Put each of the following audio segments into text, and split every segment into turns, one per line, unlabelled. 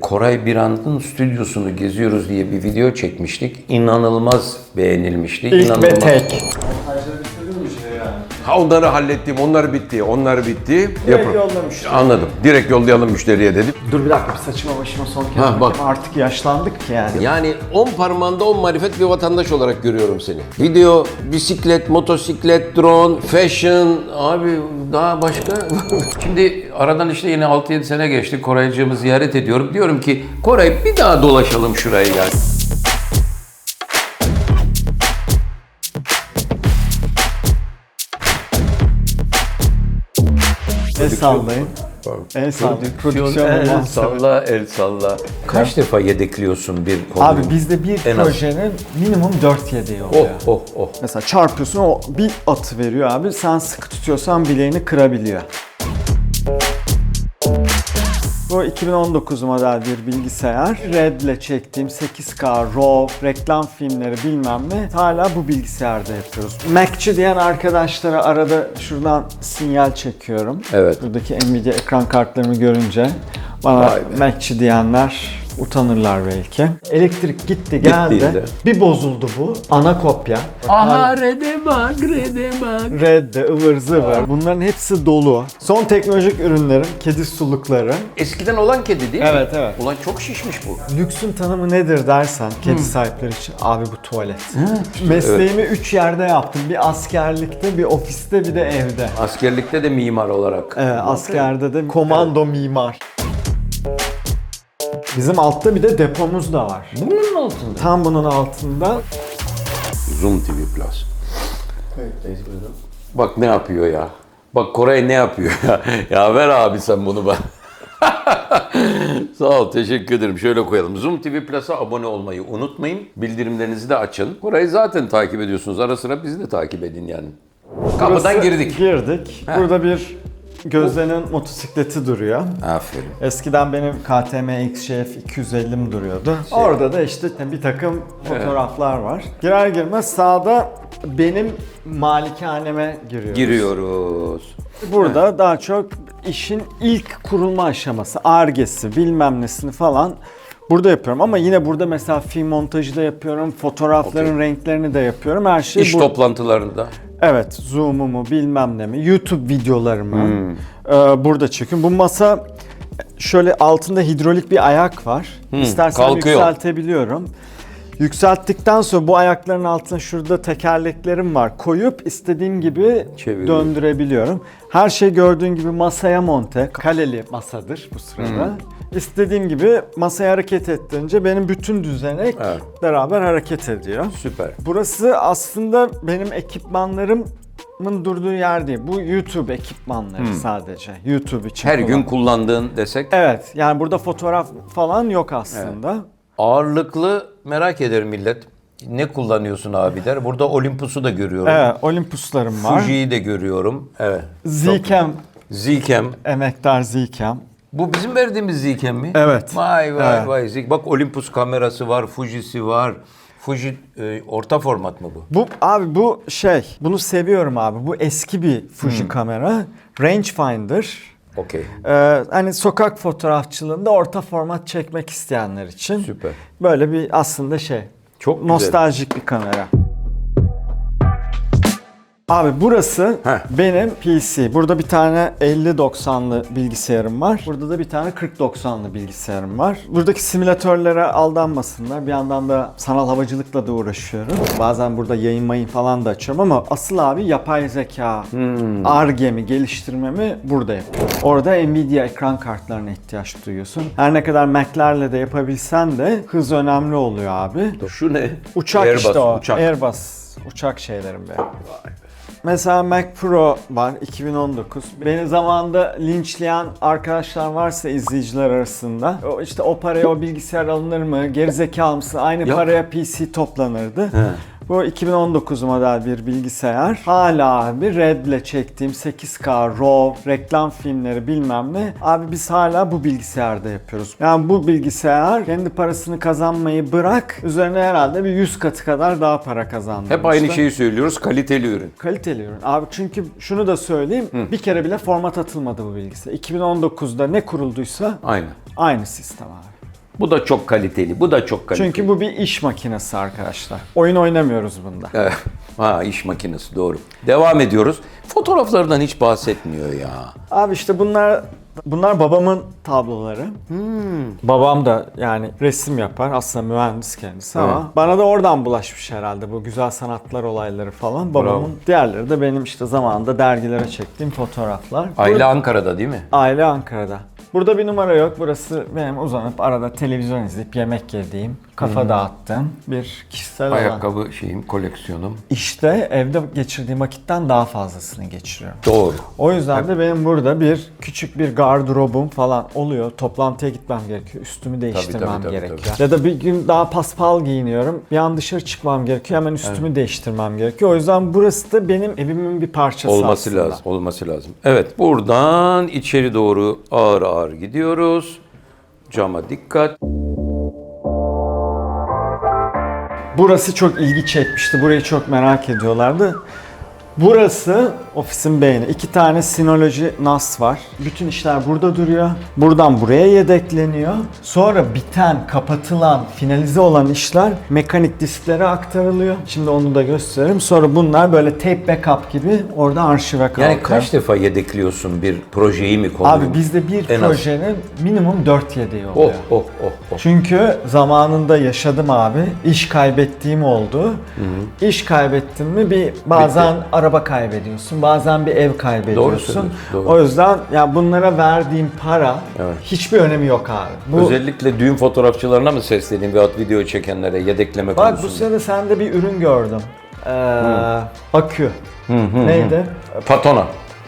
Koray Birand'ın stüdyosunu geziyoruz diye bir video çekmiştik. İnanılmaz beğenilmişti.
İlk ve
İnanılmaz.
tek.
Ha onları hallettim, onlar bitti, onlar bitti. Yapın.
yollamıştım.
Anladım. Direkt yollayalım müşteriye dedim.
Dur bir dakika bir saçıma başıma son kez
Ha, bak.
bakayım. Artık yaşlandık ki yani.
Yani on parmağında on marifet bir vatandaş olarak görüyorum seni. Video, bisiklet, motosiklet, drone, fashion.
Abi daha başka? Şimdi aradan işte yine 6-7 sene geçti. Koraycığımı ziyaret ediyorum. Diyorum ki Koray bir daha dolaşalım şurayı yani.
El sallayın. El sallayın. Prodüksiyon
el
muhasebe.
salla, el salla. Kaç defa yedekliyorsun bir konuyu?
Abi bizde bir
En az.
projenin minimum 4 yedeği
Oh
oluyor.
oh oh.
Mesela çarpıyorsun o bir atı veriyor abi. Sen sıkı tutuyorsan bileğini kırabiliyor. Bu 2019 model bir bilgisayar. Red ile çektiğim 8K RAW, reklam filmleri bilmem ne hala bu bilgisayarda yapıyoruz. Mac'çi diyen arkadaşlara arada şuradan sinyal çekiyorum.
Evet.
Buradaki Nvidia ekran kartlarımı görünce bana. Mac'çi diyenler utanırlar belki. Elektrik gitti geldi.
Gittiydi.
Bir bozuldu bu. Ana kopya.
Aha rede bak, rede bak.
Red de ıvır zıvır. Bunların hepsi dolu. Son teknolojik ürünlerim, kedi sulukları.
Eskiden olan kedi değil mi?
Evet, evet.
Ulan çok şişmiş bu.
Lüksün tanımı nedir dersen kedi sahipleri için abi bu tuvalet. Mesleğimi üç yerde yaptım. Bir askerlikte, bir ofiste, bir de evde.
Askerlikte de mimar olarak.
Evet, askerde de komando mimar. Bizim altta bir de depomuz da var.
Bunun altında.
Tam bunun altında
Zoom TV Plus.
Bak ne yapıyor ya. Bak Koray ne yapıyor ya. ya ver abi sen bunu bana. Sağ ol, teşekkür ederim. Şöyle koyalım. Zoom TV Plus'a abone olmayı unutmayın. Bildirimlerinizi de açın. Koray'ı zaten takip ediyorsunuz. Ara sıra bizi de takip edin yani. Kapıdan
Burası-
girdik.
Girdik. Burada bir Gözde'nin motosikleti duruyor.
Aferin.
Eskiden benim KTM XJF 250'm duruyordu. Orada da işte bir takım fotoğraflar var. Girer girmez sağda benim malikaneme giriyoruz.
Giriyoruz.
Burada daha çok işin ilk kurulma aşaması, argesi, bilmem nesini falan burada yapıyorum. Ama yine burada mesela film montajı da yapıyorum, fotoğrafların renklerini de yapıyorum. Her şey
İş
bu.
toplantılarında.
Evet, Zoom'umu bilmem ne mi, YouTube videolarımı
Hmm.
e, burada çekiyorum. Bu masa şöyle altında hidrolik bir ayak var. İstersen
Hmm, kalkıyor.
yükseltebiliyorum. Yükselttikten sonra bu ayakların altına şurada tekerleklerim var. Koyup istediğim gibi
Çeviriyorum.
döndürebiliyorum. Her şey gördüğün gibi masaya monte. Kaleli masadır bu sırada.
Hmm.
İstediğim gibi masaya hareket ettirince benim bütün düzenek
Evet.
beraber hareket ediyor.
Süper.
Burası aslında benim ekipmanlarımın durduğu yer değil. Bu YouTube ekipmanları sadece. YouTube için.
Hmm. Her gün
kullan-
kullandığın desek.
Evet. Yani burada fotoğraf falan yok aslında.
Ağırlıklı merak eder millet. Ne kullanıyorsun abi der. Burada Olympus'u da görüyorum.
Evet. Olympuslarım var.
Fuji'yi de görüyorum. Evet.
Zcam,
Zcam.
emektar Zcam.
Bu bizim verdiğimiz Zcam mi?
Evet.
Vay vay
Evet.
vay. Zik- Bak Olympus kamerası var, Fuji'si var. Fuji e, orta format mı bu?
Bu abi bu şey, bunu seviyorum abi. Bu eski bir Fuji kamera. Rangefinder.
Okey.
Ee, hani sokak fotoğrafçılığında orta format çekmek isteyenler için.
Süper.
Böyle bir aslında şey.
Çok güzel.
Nostaljik bir kamera. Abi burası
Heh.
benim PC. Burada bir tane 50-90'lı bilgisayarım var. Burada da bir tane 40-90'lı bilgisayarım var. Buradaki simülatörlere aldanmasınlar. Bir yandan da sanal havacılıkla da uğraşıyorum. Bazen burada yayın mayın falan da açıyorum ama asıl abi yapay zeka,
Hmm.
ARGE'mi, geliştirmemi burada yapıyorum. Orada Nvidia ekran kartlarına ihtiyaç duyuyorsun. Her ne kadar Mac'lerle de yapabilsen de hız önemli oluyor abi.
Şu ne?
Uçak
Airbus,
işte o.
Uçak.
Airbus. Uçak şeylerim benim. Mesela Mac Pro var 2019. Beni zamanında linçleyen arkadaşlar varsa izleyiciler arasında. O işte o paraya o bilgisayar alınır mı? Gerizekalı mısın? Aynı
Yok.
paraya PC toplanırdı. Bu 2019 model bir bilgisayar. Hala abi Red ile çektiğim 8K RAW, reklam filmleri bilmem ne. Abi biz hala bu bilgisayarda yapıyoruz. Yani bu bilgisayar kendi parasını kazanmayı bırak. Üzerine herhalde bir 100 katı kadar daha para kazandı.
Hep aynı şeyi söylüyoruz. Kaliteli ürün.
Kaliteli ürün. Abi çünkü şunu da söyleyeyim. Bir kere bile format atılmadı bu bilgisayar. 2019'da ne kurulduysa
Aynen.
aynı sistem abi.
Bu da çok kaliteli. Bu da çok kaliteli.
Çünkü bu bir iş makinesi arkadaşlar. Oyun oynamıyoruz bunda.
Evet. Ha iş makinesi doğru. Devam ediyoruz. Fotoğraflardan hiç bahsetmiyor ya.
Abi işte bunlar bunlar babamın tabloları. Babam da yani resim yapar. Aslında mühendis kendisi ama bana da oradan bulaşmış herhalde bu güzel sanatlar olayları falan. Babamın
Bravo.
diğerleri de benim işte zamanında dergilere çektiğim fotoğraflar.
Aile
Burada-
Ankara'da değil mi?
Aile Ankara'da. Burada bir numara yok. Burası benim uzanıp arada televizyon izleyip yemek yediğim, kafa dağıttığım bir kişisel alan.
Ayakkabı şeyim, koleksiyonum.
İşte evde geçirdiğim vakitten daha fazlasını geçiriyorum.
Doğru.
O yüzden de benim burada bir küçük bir gardırobum falan oluyor. Toplantıya gitmem gerekiyor. Üstümü değiştirmem
tabii, tabii,
gerekiyor. Ya da bir gün daha paspal giyiniyorum. Bir an dışarı çıkmam gerekiyor. Hemen üstümü değiştirmem gerekiyor. O yüzden burası da benim evimin bir parçası
Olması
aslında.
lazım. Olması lazım. Evet. Buradan içeri doğru ağır ağır gidiyoruz. Cama dikkat.
Burası çok ilgi çekmişti. Burayı çok merak ediyorlardı. Burası ofisin beyni. İki tane sinoloji NAS var. Bütün işler burada duruyor. Buradan buraya yedekleniyor. Sonra biten, kapatılan, finalize olan işler mekanik disklere aktarılıyor. Şimdi onu da gösteririm. Sonra bunlar böyle tape backup gibi orada arşive kalkıyor.
Yani kaç defa yedekliyorsun bir projeyi mi konuyu?
Abi bizde bir
En az.
projenin minimum 4 yedeği oluyor.
Oh oh oh oh.
Çünkü zamanında yaşadım abi. İş kaybettiğim oldu. İş kaybettin mi bir bazen araba kaybediyorsun, bazen bir ev kaybediyorsun.
doğru.
O yüzden ya bunlara verdiğim para
Evet.
hiçbir önemi yok abi. Bu
Özellikle düğün fotoğrafçılarına mı sesleneyim veyahut video çekenlere yedekleme
Bak bu
konusunda?
sene sende bir ürün gördüm. Ee, akü. Neydi?
Patona.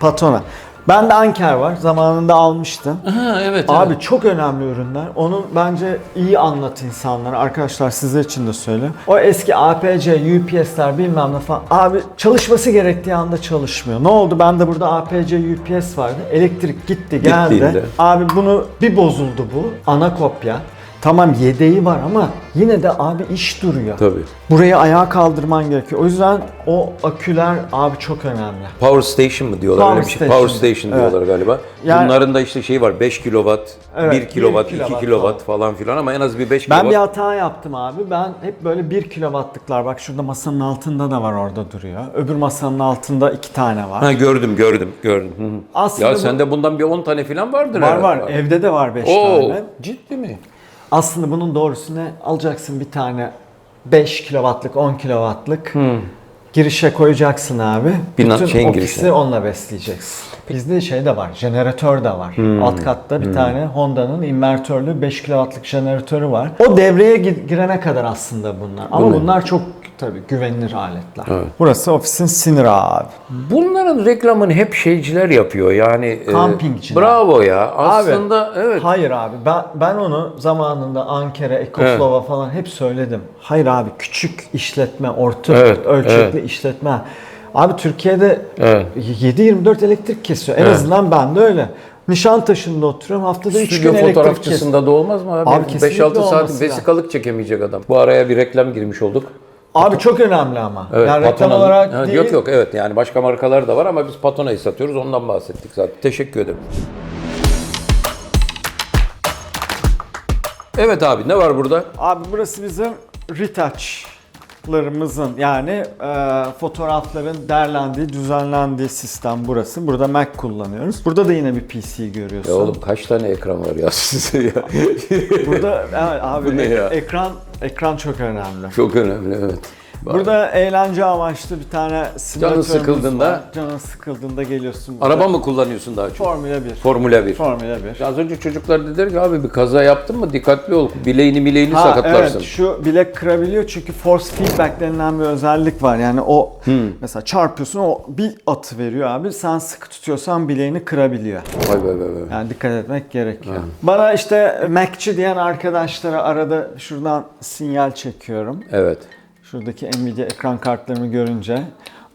Patona. Bende Anker var. Zamanında almıştım.
Ha evet.
Abi çok önemli ürünler. Onu bence iyi anlat insanlara. Arkadaşlar sizler için de söyleyeyim. O eski APC, UPS'ler bilmem ne falan. Abi çalışması gerektiği anda çalışmıyor. Ne oldu? Bende burada APC, UPS vardı. Elektrik gitti geldi.
Gittiğinde.
Abi bunu bir bozuldu bu. Ana kopya. Tamam yedeği var ama yine de abi iş duruyor.
Tabii.
Burayı ayağa kaldırman gerekiyor. O yüzden o aküler abi çok önemli.
Power Station mı diyorlar
Power
öyle bir şey.
Station.
Power Station
Evet.
diyorlar galiba.
Yani-
Bunların da işte şeyi var 5 kilowatt,
Evet,
1
bir
kilowatt, 2
kilowatt
kilowatt falan filan ama en az bir 5
Ben
kilowatt.
bir hata yaptım abi. Ben hep böyle 1 kilowattlıklar bak şurada masanın altında da var orada duruyor. Öbür masanın altında iki tane var.
Ha gördüm gördüm gördüm. Hı hı.
Aslında
ya
bu-
sende bundan bir 10 tane falan vardır
var
herhalde.
var. Evde de var 5
Oo,
tane.
ciddi mi?
Aslında bunun doğrusu ne? Alacaksın bir tane 5 kilowattlık, 10 kilowattlık. Girişe koyacaksın abi.
Bir
Bütün
şeyin
ofisi
girişine.
onunla besleyeceksin. Bizde şey de var, jeneratör de var. Alt katta bir tane Honda'nın invertörlü 5 kilowattlık jeneratörü var. O devreye gi- girene kadar aslında bunlar. Ama
Bunlar.
bunlar çok tabii güvenilir aletler. Burası ofisin sinir abi.
Bunların reklamını hep şeyciler yapıyor yani. e,
Kampingçiler.
bravo ya. Aslında
Abi,
evet.
Hayır abi ben, ben onu zamanında Ankara, Ekoflova falan hep söyledim. Hayır abi küçük işletme, orta
Evet,
ölçekli işletme. Abi Türkiye'de
Evet.
7-24 elektrik kesiyor. En
Evet.
azından ben de öyle. Nişantaşı'nda oturuyorum. Haftada 3 gün elektrik kesiyor.
fotoğrafçısında da olmaz mı abi?
Abi kesinlikle
5-6 saat vesikalık çekemeyecek adam. Bu araya bir reklam girmiş olduk.
Abi çok önemli ama.
Evet,
yani reklam
Patona'nın-
olarak
Ha,
değil.
Yok yok evet yani başka markalar da var ama biz Patona'yı satıyoruz ondan bahsettik zaten. Teşekkür ederim. Evet abi ne var burada?
Abi burası bizim retouchlarımızın yani e, fotoğrafların derlendiği, düzenlendiği sistem burası. Burada Mac kullanıyoruz. Burada da yine bir PC görüyorsun.
Ya oğlum kaç tane ekran var ya size ya?
Burada evet, abi
Bu ne ya?
ekran ekran çok önemli.
Çok önemli evet.
Burada eğlence amaçlı bir tane simülatörümüz
sıkıldığında-
var. Canın sıkıldığında geliyorsun. burada.
Araba mı kullanıyorsun daha çok?
Formula 1.
Formula 1.
Formula 1.
Az önce çocuklar dediler ki abi bir kaza yaptın mı dikkatli ol. Bileğini mileğini
Ha,
sakatlarsın.
evet şu bilek kırabiliyor çünkü force feedback denilen bir özellik var. Yani o mesela çarpıyorsun o bir atı veriyor abi. Sen sıkı tutuyorsan bileğini kırabiliyor.
Vay vay vay vay.
Yani dikkat etmek gerekiyor. Bana işte Mac'çi diyen arkadaşlara arada şuradan sinyal çekiyorum.
Evet.
Şuradaki Nvidia ekran kartlarını görünce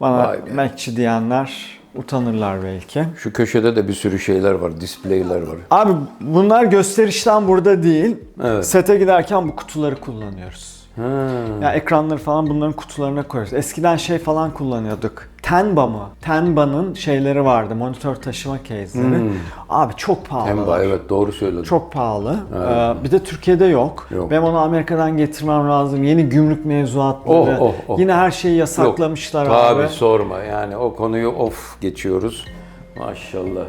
bana. Mac'çi diyenler utanırlar belki.
Şu köşede de bir sürü şeyler var, displayler var.
Abi bunlar gösterişten burada değil.
Evet.
Sete giderken bu kutuları kullanıyoruz.
Ha.
Ya ekranları falan bunların kutularına koyuyoruz. Eskiden şey falan kullanıyorduk. Tenba mı? Tenba'nın şeyleri vardı. Monitör taşıma case'leri. Abi çok pahalı.
Temba evet doğru söyledin.
Çok pahalı. Ee, bir de Türkiye'de yok.
Yok.
Ben onu Amerika'dan getirmem lazım. Yeni gümrük mevzuatları.
Oh, oh, oh.
Yine her şeyi
Yok,
yasaklamışlar
tabii
abi.
sorma yani o konuyu of geçiyoruz. Maşallah.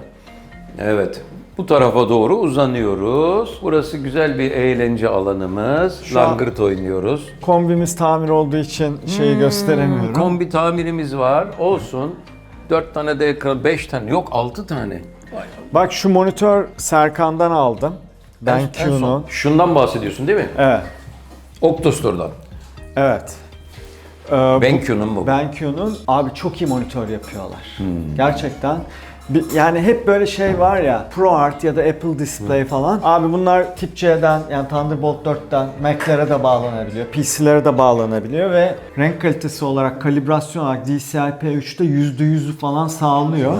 Evet. Bu tarafa doğru uzanıyoruz. Burası güzel bir eğlence alanımız.
Şu an-
Langırt oynuyoruz.
Kombimiz tamir olduğu için şeyi gösteremiyorum.
Kombi tamirimiz var. Olsun. 4 tane de ekran, 5 tane. Yok 6 tane.
Bak şu monitör Serkan'dan aldım.
En- en
BenQ'nun.
son. Şundan bahsediyorsun değil mi?
Evet.
Octostore'dan.
Evet. Ee, bu-
BenQ'nun bu.
BenQ'nun abi çok iyi monitör yapıyorlar. Gerçekten. Yani hep böyle şey var ya ProArt ya da Apple Display falan. Abi bunlar tip C'den yani Thunderbolt 4'ten Mac'lere de bağlanabiliyor. PC'lere de bağlanabiliyor ve renk kalitesi olarak kalibrasyon olarak DCI-P3'te %100'ü falan sağlıyor.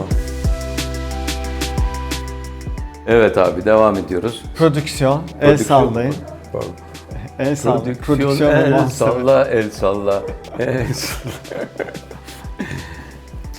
Evet abi devam ediyoruz.
Prodüksiyon, el
Prodüksiyon-
sallayın.
Pardon.
El sallayın.
Prodüksiyon, el
olmazsa-
salla, el salla, el salla.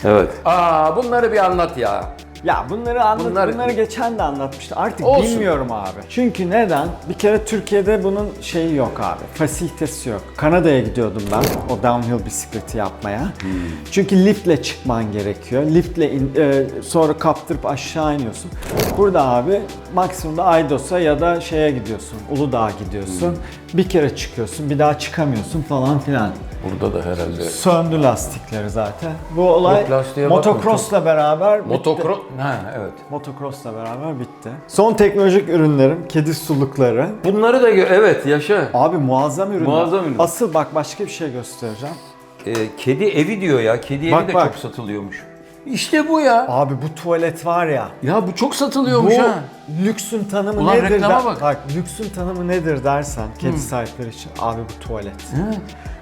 Evet. Aa bunları bir anlat ya.
Ya bunları anlat,
Bunlar-
bunları geçen de anlatmıştı. Artık
Olsun.
bilmiyorum abi. Çünkü neden? Bir kere Türkiye'de bunun şeyi yok abi. Fasilitesi yok. Kanada'ya gidiyordum ben o downhill bisikleti yapmaya.
Hmm.
Çünkü liftle çıkman gerekiyor. Liftle in- e, sonra kaptırıp aşağı iniyorsun. Burada abi maksimumda Aydos'a ya da şeye gidiyorsun. Uludağ'a gidiyorsun.
Hmm.
Bir kere çıkıyorsun, bir daha çıkamıyorsun falan filan.
Burada da herhalde.
Söndü lastikleri zaten. Bu olay
Yok, lastiğe
motocross'la beraber bitti.
Motocross. Ha evet.
Motocross'la beraber bitti. Son teknolojik ürünlerim, kedi sulukları.
Bunları da gö- evet yaşa.
Abi muazzam ürünler.
Muazzam ürün.
Asıl bak başka bir şey göstereceğim.
Ee, kedi evi diyor ya. Kedi evi
Bak,
de
bak.
çok satılıyormuş. İşte bu ya.
Abi bu tuvalet var ya.
Ya bu çok
Bu
satılıyormuş ha.
lüksün tanımı
Ulan
nedir?
reklama bak.
Bak lüksün tanımı nedir dersen kedi sahipleri için abi bu tuvalet.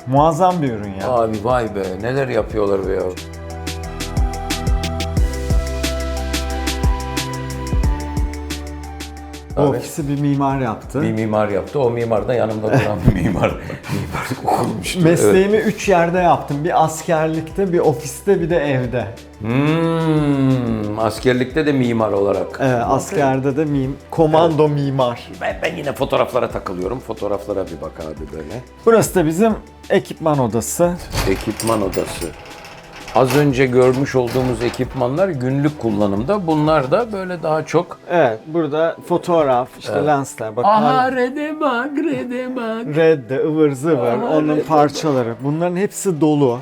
Muazzam bir ürün ya.
Abi vay be neler yapıyorlar be ya.
O
Abi.
ofisi bir mimar yaptı.
Bir mimar yaptı. O mimar da yanımda duran bir mimar. mimar olmuştu. Evet.
Mesleğimi üç yerde yaptım. Bir askerlikte, bir ofiste, bir de evde.
Hmm, askerlikte de mimar olarak.
Evet, askerde de mim, komando mimar.
Ben, ben yine fotoğraflara takılıyorum. Fotoğraflara bir bak abi böyle.
Burası da bizim ekipman odası.
Ekipman odası. Az önce görmüş olduğumuz ekipmanlar günlük kullanımda. Bunlar da böyle daha çok...
Evet, burada fotoğraf, işte lensler. Bak,
Aha rede bak, rede bak.
red de ıvır zıvır,
Aha,
onun parçaları. Bunların hepsi dolu.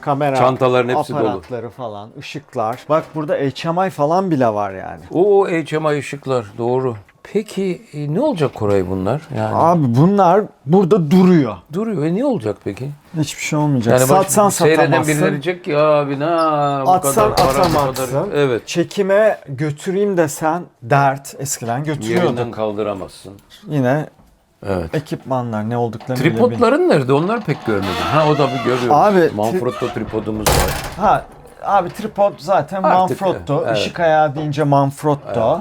Kamera,
Çantaların hepsi dolu.
aparatları falan, ışıklar. Bak burada HMI falan bile var yani.
O HMI ışıklar doğru. Peki e, ne olacak Koray bunlar? Yani
Abi bunlar burada duruyor.
duruyor. E ne olacak peki?
Hiçbir şey olmayacak.
Yani bak,
Satsan
seyreden
satamazsın.
birileri diyecek ki abi ne bu
Atsan
kadar para, bu
atamazsın.
kadar. Evet.
Çekime götüreyim desen dert. Eskiden
Yerinden
götürüyordun.
kaldıramazsın.
Yine
Evet.
ekipmanlar ne olduklarını bile bilmiyorum.
Tripodların nerede? Onlar pek görmedim. Ha o da bir görüyorum.
Abi, tri-
Manfrotto tripodumuz var.
Ha abi tripod zaten
Artık,
Manfrotto.
evet.
Işık ayağı deyince Manfrotto.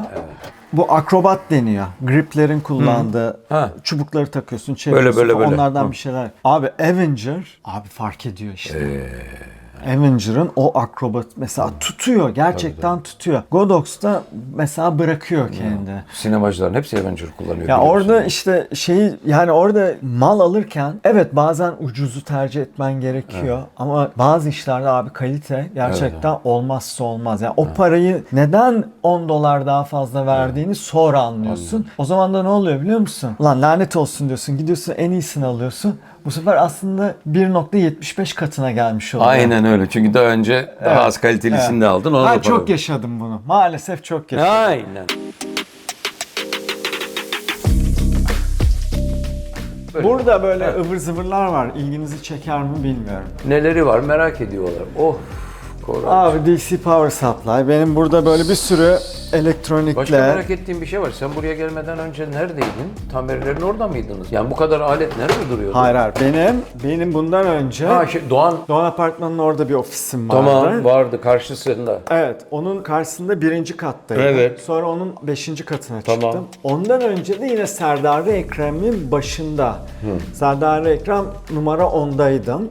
Bu akrobat deniyor. Griplerin kullandığı
Ha.
çubukları takıyorsun, çeviriyorsun.
Böyle, böyle,
falan.
böyle.
Onlardan
Hı.
bir şeyler. Abi Avenger abi fark ediyor işte. Avenger'ın o akrobat mesela tutuyor. Gerçekten tutuyor. Godox'ta mesela bırakıyor kendini.
Sinemacıların hepsi Avenger kullanıyor.
Ya orada işte şeyi yani orada mal alırken evet bazen ucuzu tercih etmen gerekiyor ama bazı işlerde abi kalite gerçekten olmazsa olmaz. Yani o parayı neden 10 dolar daha fazla verdiğini sonra anlıyorsun. O zaman da ne oluyor biliyor musun? Lan lanet olsun diyorsun gidiyorsun en iyisini alıyorsun. Bu sefer aslında 1.75 katına gelmiş oluyor.
Aynen öyle. Çünkü daha önce daha
Evet.
az kalitelisini
Evet.
de aldın. Da
Ben çok yaşadım bunu. Maalesef çok yaşadım.
Aynen. Böyle.
Burada böyle ıvır zıvırlar var. İlginizi çeker mi bilmiyorum.
Neleri var merak ediyorlar. Oh Koray.
Abi DC Power Supply. Benim burada böyle bir sürü
Başka
elektronikle.
merak ettiğim bir şey var. Sen buraya gelmeden önce neredeydin? Tamirlerin orada mıydınız? Yani bu kadar alet nerede duruyordu?
Hayır hayır benim benim bundan önce
Ha şey, Doğan
Doğan Apartmanı'nın orada bir ofisim vardı.
tamam vardı karşısında.
Evet, onun karşısında birinci kattaydım.
Evet.
Sonra onun beşinci katına
Tamam.
çıktım. Ondan önce de yine Serdar ve Ekrem'in başında. Serdar ve Ekrem numara 10'daydım.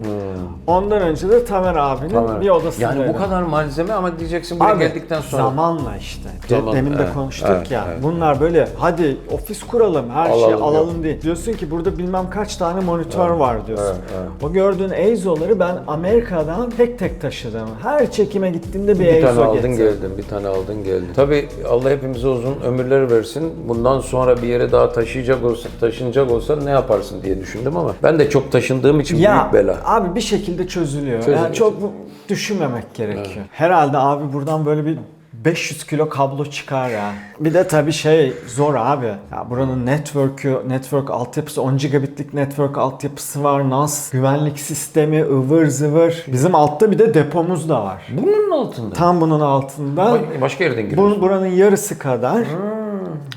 Ondan önce de Tamer abinin
Tamam.
bir odasındaydım.
Yani bu kadar malzeme ama diyeceksin buraya
Abi,
geldikten sonra.
zamanla işte.
Zaman,
Demin de
evet,
konuştuk
evet,
ya.
evet,
bunlar böyle hadi ofis kuralım, her
Alalım,
şeyi
yok.
alalım diye. Diyorsun ki burada bilmem kaç tane monitör var diyorsun.
evet, evet.
O gördüğün Eizo'ları ben Amerika'dan tek tek taşıdım. Her çekime gittiğimde bir,
Bir
Eizo
tane aldın
getirdim.
geldin, bir tane aldın geldin. Tabii Allah hepimize uzun ömürler versin. Bundan sonra bir yere daha taşıyacak olsa, taşınacak olsa ne yaparsın diye düşündüm ama ben de çok taşındığım için
Ya
büyük bela.
abi bir şekilde çözülüyor.
Çözülüyor.
Yani çok düşünmemek gerekiyor. Herhalde abi buradan böyle bir 500 kilo kablo çıkar ya. Bir de tabii şey zor abi. Ya buranın network'ü, network altyapısı 10 gigabitlik network altyapısı var. NAS, güvenlik sistemi, ıvır zıvır. Bizim altta bir de depomuz da var.
Bunun altında.
Tam bunun altında.
Ba- Başka yerden giriyorsun.
Bu, buranın yarısı kadar.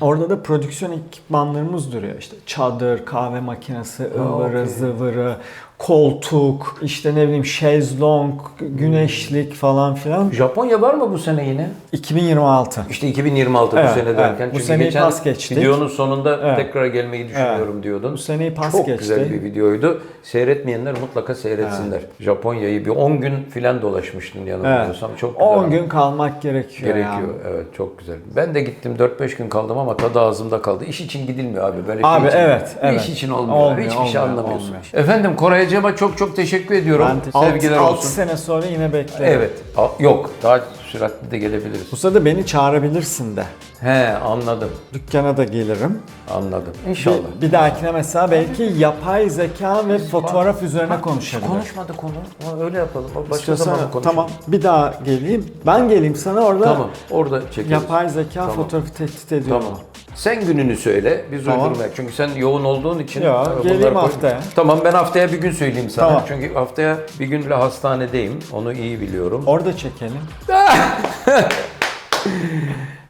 Orada da prodüksiyon ekipmanlarımız duruyor. İşte çadır, kahve makinesi, ıvırı, zıvırı, koltuk, işte ne bileyim şezlong, güneşlik falan filan.
Japonya var mı bu sene yine?
2026.
İşte 2026
Evet,
bu sene
evet.
derken.
Bu
Çünkü
seneyi
geçen
pas geçtik.
videonun sonunda
Evet.
tekrar gelmeyi düşünüyorum diyordun.
Bu seneyi pas
Çok
geçti.
güzel bir videoydu. Seyretmeyenler mutlaka seyretsinler. Japonya'yı bir 10 gün filan dolaşmıştın yanılmıyorsam. Çok güzel.
10 gün kalmak gerekiyor,
Gerekiyor.
ya.
Evet çok güzel. Ben de gittim 4-5 gün kaldım ama tadı ağzımda kaldı. İş için gidilmiyor abi. Böyle
Abi,
şey için.
evet,
Bir
evet.
İş için olmuyor.
Olmuyor,
Hiçbir şey
olmuyor,
anlamıyorsun.
olmuyor.
Efendim Koray Cem'a çok çok teşekkür ediyorum.
Ben
Sevgiler
6
olsun.
sene sonra yine beklerim.
Evet. A- Yok. Daha süratli de gelebiliriz.
Bu sırada beni çağırabilirsin de.
He anladım.
Dükkana da gelirim.
Anladım. İnşallah.
Bir, bir dahakine mesela belki yapay zeka ve fotoğraf üzerine konuşabiliriz.
Konuşmadık konu. Ama öyle yapalım. Başka
İstiyorsan
zaman konuşalım.
tamam bir daha geleyim. Ben geleyim sana orada
Tamam. Orada çekeriz.
yapay zeka
Tamam.
fotoğrafı tehdit ediyor.
Tamam. Sen gününü söyle, biz
Tamam.
uydurmayalım. Çünkü sen yoğun olduğun için...
Ya,
bunları
geleyim
koy-
haftaya.
Tamam, ben haftaya bir gün söyleyeyim sana.
Tamam.
Çünkü haftaya bir gün bile hastanedeyim. Onu iyi biliyorum.
Orada çekelim.